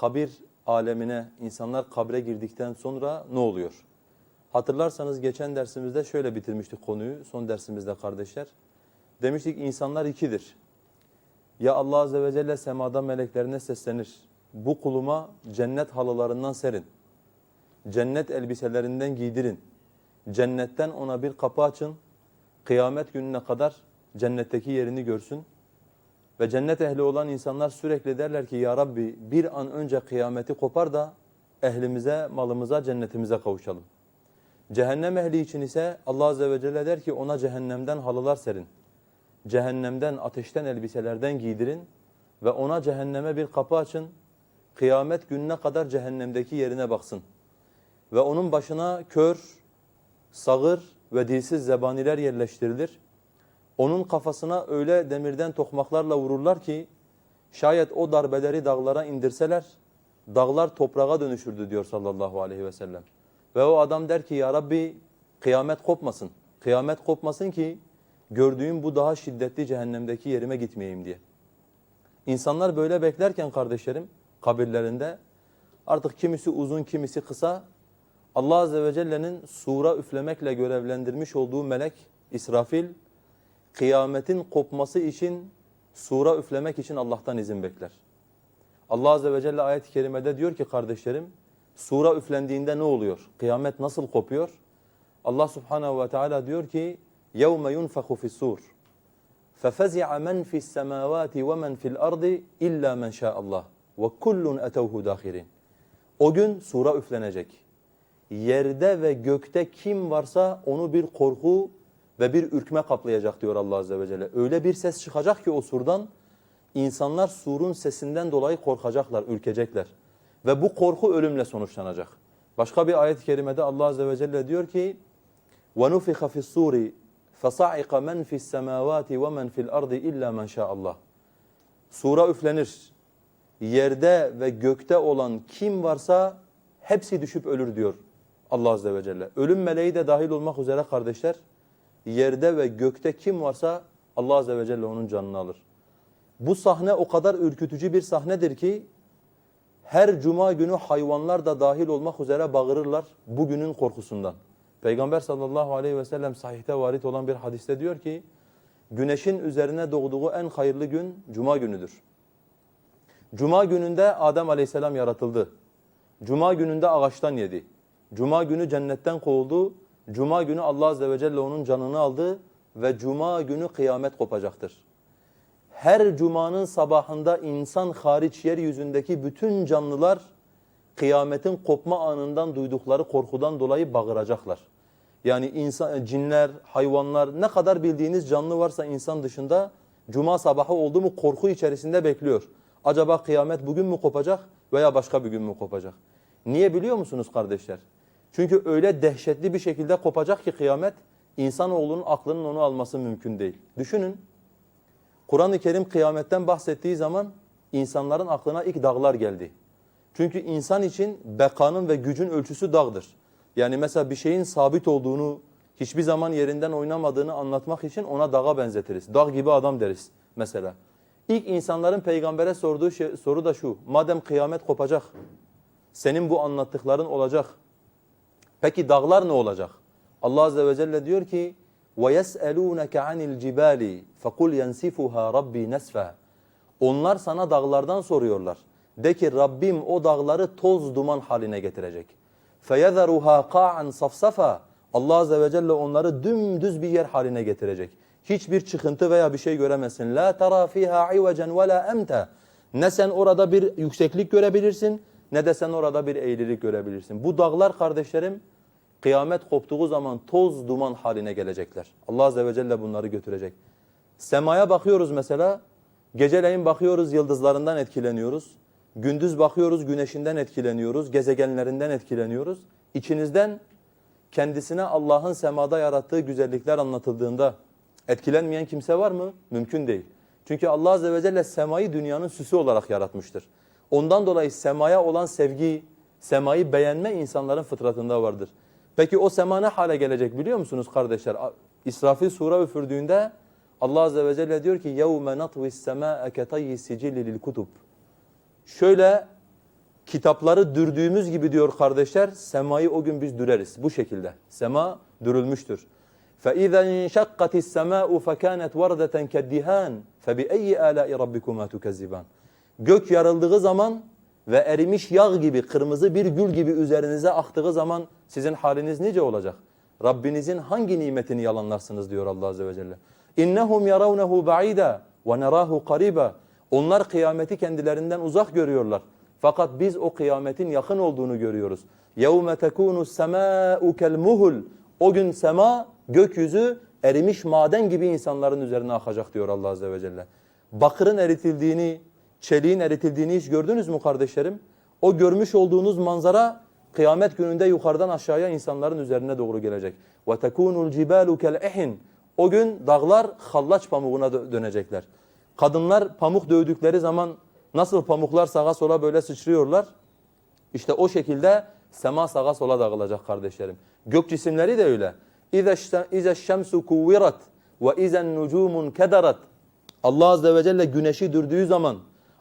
kabir alemine, insanlar kabre girdikten sonra ne oluyor? Hatırlarsanız geçen dersimizde şöyle bitirmiştik konuyu, son dersimizde kardeşler. Demiştik insanlar ikidir. Ya Allah Azze ve Celle semada meleklerine seslenir. Bu kuluma cennet halılarından serin. Cennet elbiselerinden giydirin. Cennetten ona bir kapı açın. Kıyamet gününe kadar cennetteki yerini görsün. Ve cennet ehli olan insanlar sürekli derler ki Ya Rabbi bir an önce kıyameti kopar da ehlimize, malımıza, cennetimize kavuşalım. Cehennem ehli için ise Allah Azze ve Celle der ki ona cehennemden halılar serin. Cehennemden, ateşten elbiselerden giydirin ve ona cehenneme bir kapı açın. Kıyamet gününe kadar cehennemdeki yerine baksın. Ve onun başına kör, sağır ve dilsiz zebaniler yerleştirilir. Onun kafasına öyle demirden tokmaklarla vururlar ki şayet o darbeleri dağlara indirseler dağlar toprağa dönüşürdü diyor sallallahu aleyhi ve sellem. Ve o adam der ki ya Rabbi kıyamet kopmasın. Kıyamet kopmasın ki gördüğüm bu daha şiddetli cehennemdeki yerime gitmeyeyim diye. İnsanlar böyle beklerken kardeşlerim kabirlerinde artık kimisi uzun kimisi kısa Allah Azze ve Celle'nin sura üflemekle görevlendirmiş olduğu melek İsrafil kıyametin kopması için sura üflemek için Allah'tan izin bekler. Allah Azze ve Celle ayet-i kerimede diyor ki kardeşlerim sura üflendiğinde ne oluyor? Kıyamet nasıl kopuyor? Allah Subhanahu ve Teala diyor ki يَوْمَ يُنْفَخُ فِي السُّورِ فَفَزِعَ مَنْ فِي السَّمَاوَاتِ وَمَنْ فِي الْأَرْضِ إِلَّا مَنْ شَاءَ اللّٰهِ وَكُلٌّ اَتَوْهُ دَاخِرِينَ O gün sura üflenecek. Yerde ve gökte kim varsa onu bir korku ve bir ürkme kaplayacak diyor Allah Azze ve Celle. Öyle bir ses çıkacak ki o surdan insanlar surun sesinden dolayı korkacaklar, ürkecekler. Ve bu korku ölümle sonuçlanacak. Başka bir ayet-i kerimede Allah Azze ve Celle diyor ki وَنُفِخَ فِي السُّورِ فَصَعِقَ مَنْ فِي السَّمَاوَاتِ وَمَنْ فِي الْأَرْضِ إِلَّا مَنْ شَاءَ اللّٰهِ Sura üflenir. Yerde ve gökte olan kim varsa hepsi düşüp ölür diyor Allah Azze ve Celle. Ölüm meleği de dahil olmak üzere kardeşler, yerde ve gökte kim varsa Allah Azze ve Celle onun canını alır. Bu sahne o kadar ürkütücü bir sahnedir ki her cuma günü hayvanlar da dahil olmak üzere bağırırlar bugünün korkusundan. Peygamber sallallahu aleyhi ve sellem sahihte varit olan bir hadiste diyor ki güneşin üzerine doğduğu en hayırlı gün cuma günüdür. Cuma gününde Adem aleyhisselam yaratıldı. Cuma gününde ağaçtan yedi. Cuma günü cennetten kovuldu. Cuma günü Allah azze ve celle onun canını aldı ve cuma günü kıyamet kopacaktır. Her cumanın sabahında insan hariç yeryüzündeki bütün canlılar kıyametin kopma anından duydukları korkudan dolayı bağıracaklar. Yani insan, cinler, hayvanlar ne kadar bildiğiniz canlı varsa insan dışında cuma sabahı oldu mu korku içerisinde bekliyor. Acaba kıyamet bugün mü kopacak veya başka bir gün mü kopacak? Niye biliyor musunuz kardeşler? Çünkü öyle dehşetli bir şekilde kopacak ki kıyamet insanoğlunun aklının onu alması mümkün değil. Düşünün Kur'an-ı Kerim kıyametten bahsettiği zaman insanların aklına ilk dağlar geldi. Çünkü insan için bekanın ve gücün ölçüsü dağdır. Yani mesela bir şeyin sabit olduğunu, hiçbir zaman yerinden oynamadığını anlatmak için ona dağa benzetiriz. Dağ gibi adam deriz mesela. İlk insanların peygambere sorduğu şey, soru da şu. Madem kıyamet kopacak, senin bu anlattıkların olacak. Peki dağlar ne olacak? Allah Azze ve Celle diyor ki وَيَسْأَلُونَكَ عَنِ الْجِبَالِ فَقُلْ يَنْسِفُهَا رَبِّي نَسْفًا Onlar sana dağlardan soruyorlar. De ki Rabbim o dağları toz duman haline getirecek. فَيَذَرُهَا قَاعًا صَفْصَفًا Allah Azze ve Celle onları dümdüz bir yer haline getirecek. Hiçbir çıkıntı veya bir şey göremezsin. لَا تَرَى فِيهَا عِوَجًا وَلَا اَمْتَ Ne sen orada bir yükseklik görebilirsin ne de sen orada bir eğrilik görebilirsin. Bu dağlar kardeşlerim kıyamet koptuğu zaman toz duman haline gelecekler. Allah Azze ve Celle bunları götürecek. Semaya bakıyoruz mesela. Geceleyin bakıyoruz yıldızlarından etkileniyoruz. Gündüz bakıyoruz güneşinden etkileniyoruz. Gezegenlerinden etkileniyoruz. İçinizden kendisine Allah'ın semada yarattığı güzellikler anlatıldığında etkilenmeyen kimse var mı? Mümkün değil. Çünkü Allah Azze ve Celle semayı dünyanın süsü olarak yaratmıştır. Ondan dolayı semaya olan sevgi, semayı beğenme insanların fıtratında vardır. Peki o sema ne hale gelecek biliyor musunuz kardeşler? İsrafil sura üfürdüğünde Allah Azze ve Celle diyor ki يَوْمَ نَطْوِ السَّمَاءَ كَتَيِّ سِجِلِ لِلْكُتُبِ Şöyle kitapları dürdüğümüz gibi diyor kardeşler, semayı o gün biz düreriz. Bu şekilde. Sema dürülmüştür. فَاِذَا انْشَقَّتِ السَّمَاءُ فَكَانَتْ وَرْدَةً كَالدِّهَانِ فَبِأَيِّ آلَاءِ رَبِّكُمَا تُكَذِّبَانِ Gök yarıldığı zaman ve erimiş yağ gibi, kırmızı bir gül gibi üzerinize aktığı zaman sizin haliniz nice olacak? Rabbinizin hangi nimetini yalanlarsınız diyor Allah Azze ve Celle. اِنَّهُمْ يَرَوْنَهُ بَعِيدًا وَنَرَاهُ قَرِيبًا Onlar kıyameti kendilerinden uzak görüyorlar. Fakat biz o kıyametin yakın olduğunu görüyoruz. يَوْمَ تَكُونُ السَّمَاءُ كَالْمُهُلِ O gün sema, gökyüzü erimiş maden gibi insanların üzerine akacak diyor Allah Azze ve Celle. Bakırın eritildiğini, çeliğin eritildiğini hiç gördünüz mü kardeşlerim? O görmüş olduğunuz manzara kıyamet gününde yukarıdan aşağıya insanların üzerine doğru gelecek. وَتَكُونُ الْجِبَالُ كَالْاِحِنِ O gün dağlar hallaç pamuğuna dö- dönecekler. Kadınlar pamuk dövdükleri zaman nasıl pamuklar sağa sola böyle sıçrıyorlar? İşte o şekilde sema sağa sola dağılacak kardeşlerim. Gök cisimleri de öyle. اِذَا الشَّمْسُ كُوِّرَتْ وَاِذَا النُّجُومٌ كَدَرَتْ Allah Azze ve Celle güneşi dürdüğü zaman,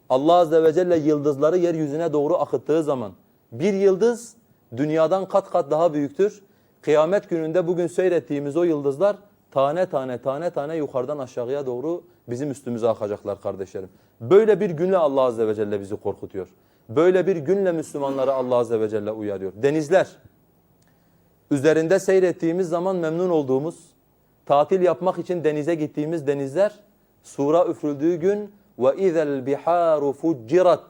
Allah Azze ve Celle yıldızları yeryüzüne doğru akıttığı zaman, bir yıldız dünyadan kat kat daha büyüktür. Kıyamet gününde bugün seyrettiğimiz o yıldızlar tane tane tane tane yukarıdan aşağıya doğru bizim üstümüze akacaklar kardeşlerim. Böyle bir günle Allah azze ve celle bizi korkutuyor. Böyle bir günle Müslümanları Allah azze ve celle uyarıyor. Denizler üzerinde seyrettiğimiz zaman memnun olduğumuz, tatil yapmak için denize gittiğimiz denizler sura üfrüldüğü gün ve izel biharu fucirat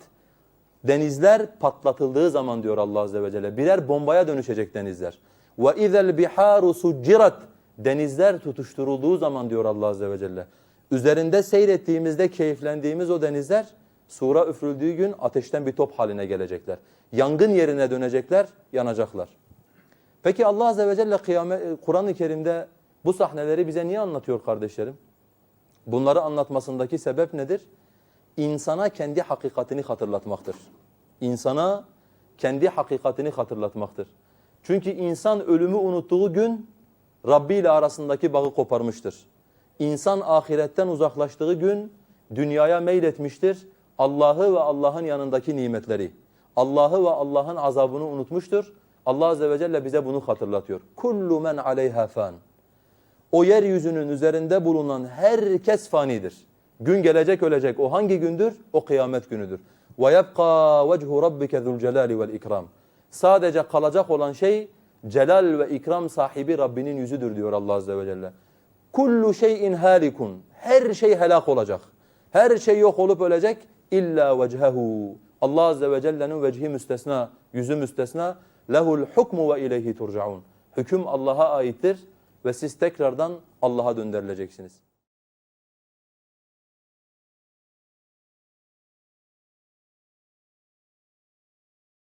Denizler patlatıldığı zaman diyor Allah Azze ve Celle. Birer bombaya dönüşecek denizler. وَاِذَا الْبِحَارُ سُجِّرَتْ Denizler tutuşturulduğu zaman diyor Allah Azze ve Celle. Üzerinde seyrettiğimizde keyiflendiğimiz o denizler sura üfrüldüğü gün ateşten bir top haline gelecekler. Yangın yerine dönecekler, yanacaklar. Peki Allah Azze ve Celle kıyamet- Kur'an-ı Kerim'de bu sahneleri bize niye anlatıyor kardeşlerim? Bunları anlatmasındaki sebep nedir? İnsana kendi hakikatini hatırlatmaktır. İnsana kendi hakikatini hatırlatmaktır. Çünkü insan ölümü unuttuğu gün Rabbi ile arasındaki bağı koparmıştır. İnsan ahiretten uzaklaştığı gün dünyaya meyletmiştir. Allah'ı ve Allah'ın yanındaki nimetleri, Allah'ı ve Allah'ın azabını unutmuştur. Allah Azze ve Celle bize bunu hatırlatıyor. Kullu men aleyha fan. O yeryüzünün üzerinde bulunan herkes fanidir. Gün gelecek ölecek. O hangi gündür? O kıyamet günüdür. Ve yebqa vechu rabbike zul vel ikram. Sadece kalacak olan şey celal ve ikram sahibi Rabbinin yüzüdür diyor Allah azze ve celle. Kullu şeyin halikun. Her şey helak olacak. Her şey yok olup ölecek illa vechehu. Allah azze ve celle'nin vecihi müstesna, yüzü müstesna. Lehul hukmu ve ileyhi turcaun. Hüküm Allah'a aittir ve siz tekrardan Allah'a döndürüleceksiniz.